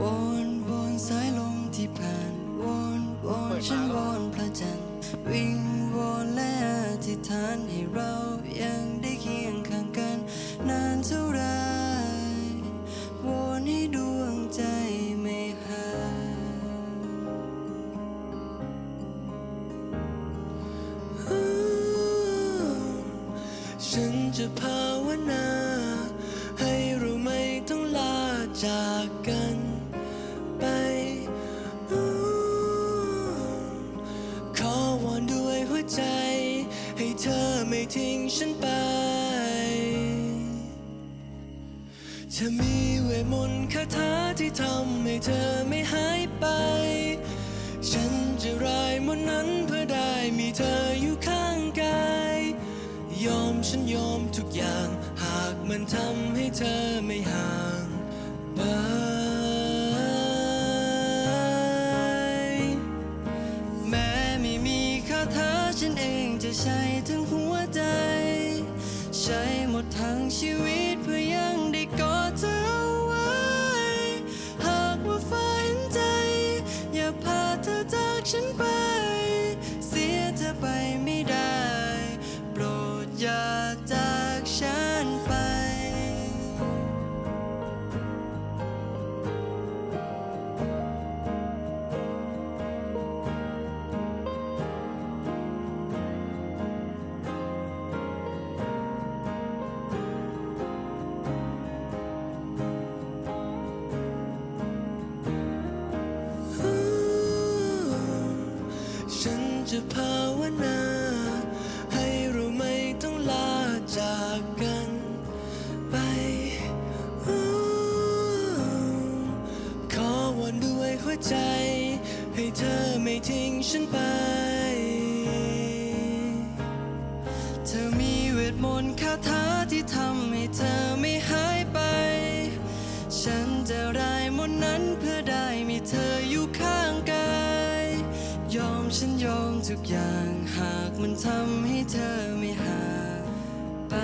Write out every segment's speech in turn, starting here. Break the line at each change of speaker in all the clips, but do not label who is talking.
วนวนสายลมที่ผ่านวนวนฉันวนพระจันทร์วิ่งวนและอธิษฐานให้เรายังได้เคียงข้างกัน นานเท่าไรวนให้ดวงใจไม่หางฉันจะภาวนา ทิ้งฉันไป จะมีเวทมนต์คาถาที่ทำให้เธอไม่หายไป ฉันจะรายมนต์นั้นเพื่อได้มีเธออยู่ข้างกาย ยอมฉันยอมทุกอย่าง หากมันทำให้เธอไม่ห่างไปแม้ไม่มีคาถา ฉันเองจะใช้ทั้งหัวใจ ใช้หมดทั้งชีวิตเพื่อยังได้กอดเธอเอาไว้ หากว่าฝันใจ อย่าพาเธอจากฉันไป เสียเธอไปไม่ได้ โปรดอย่าจาก จะภาวนา ให้เราไม่ต้องลาจากกันไปอขอวอนด้วยหัวใจ ให้เธอไม่ทิ้งฉันไป เธอมีเวทมนต์คาถาที่ทำให้เธอไม่หายไป ฉันจะรายมนต์นั้นเพื่อได้ ฉันยอมทุกอย่างหากมันทำให้เธอไม่ห่าไป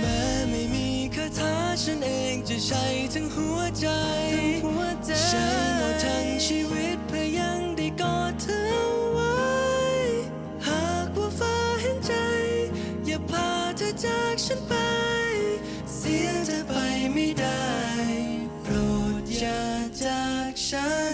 แม้ไม่มีคาถาฉันเองจะใช้ทั้งหัวใจ
หัวใจ
ใช้หมดทั้งชีวิตเพื่อยังได้กอดเธอไว้ หากว่าฟ้าเห็นใจ อย่าพาเธอจากฉันไป เสียเธอไปไม่ได้ Introduction.